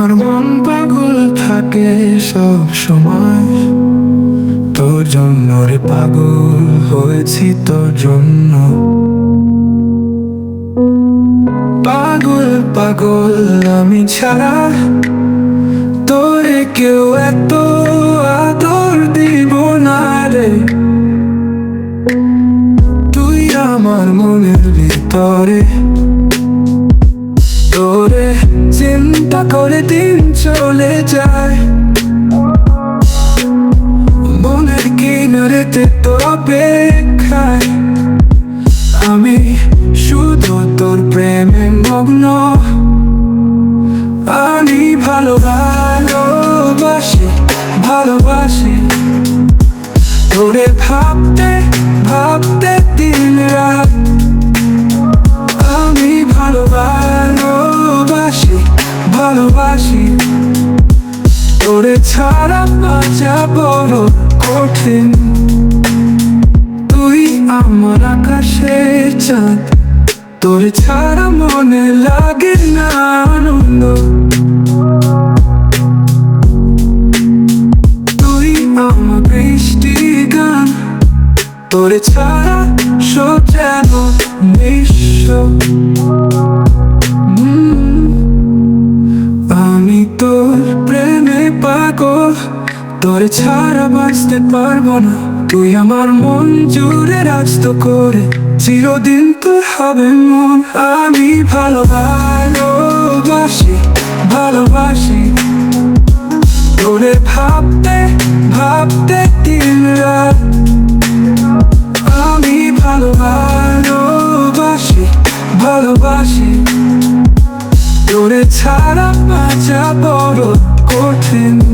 আমার মন পাগল থাকে সব সময়। তোর জন্য রে পাগল হয়েছি তোর জন্য। পাগল পাগল আমি ছাড়া তোরে কেউ এত আদর দিব না রে। তুই আমার মনের ভিতরে যায় মনের কিনারেতে তোর অপেক্ষায় আমি শুধু তোর প্রেমে মগ্ন আমি ভালো ভালোবাসি ভালোবাসি তোরে ভাবতে ভাবতে দিন রাত আমি ভালো ভালোবাসি ভালোবাসি তোরে ছাড়া বাঁচা বড় কঠিন। তুই আমার আকাশের চাঁদ। তোর ছাড়া মনে লাগে না আনন্দ। তুই আমার বৃষ্টি গান। তোর ছাড়া যেন নিঃস্ব। আমি তোর প্রেমে তোর ছাড়া বাঁচতে পারব না। তুই আমার মন জুড়ে রাস্ত করে, চিরদিন তোর হবে মন। আমি ভালো ভালোবাসি ভালোবাসি। তোরে ভাবতে ভাবতে দিন রাত। আমি ভালো ভালোবাসি ভালোবাসি। তোরে ছাড়া বাঁচা বড় কঠিন।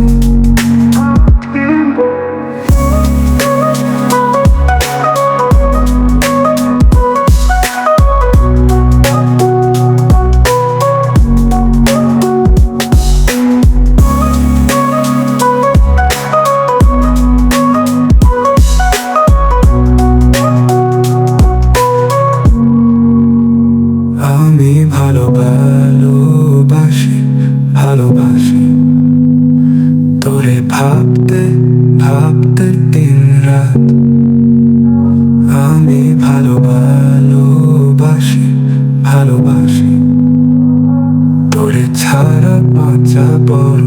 ভালোবাসি ভালোবাসি। তোরে ভাবতে ভাবতে দিন রাত। আমি ভালো, ভালোবাসি ভালোবাসি। তোরে ছাড়া বাঁচা বড়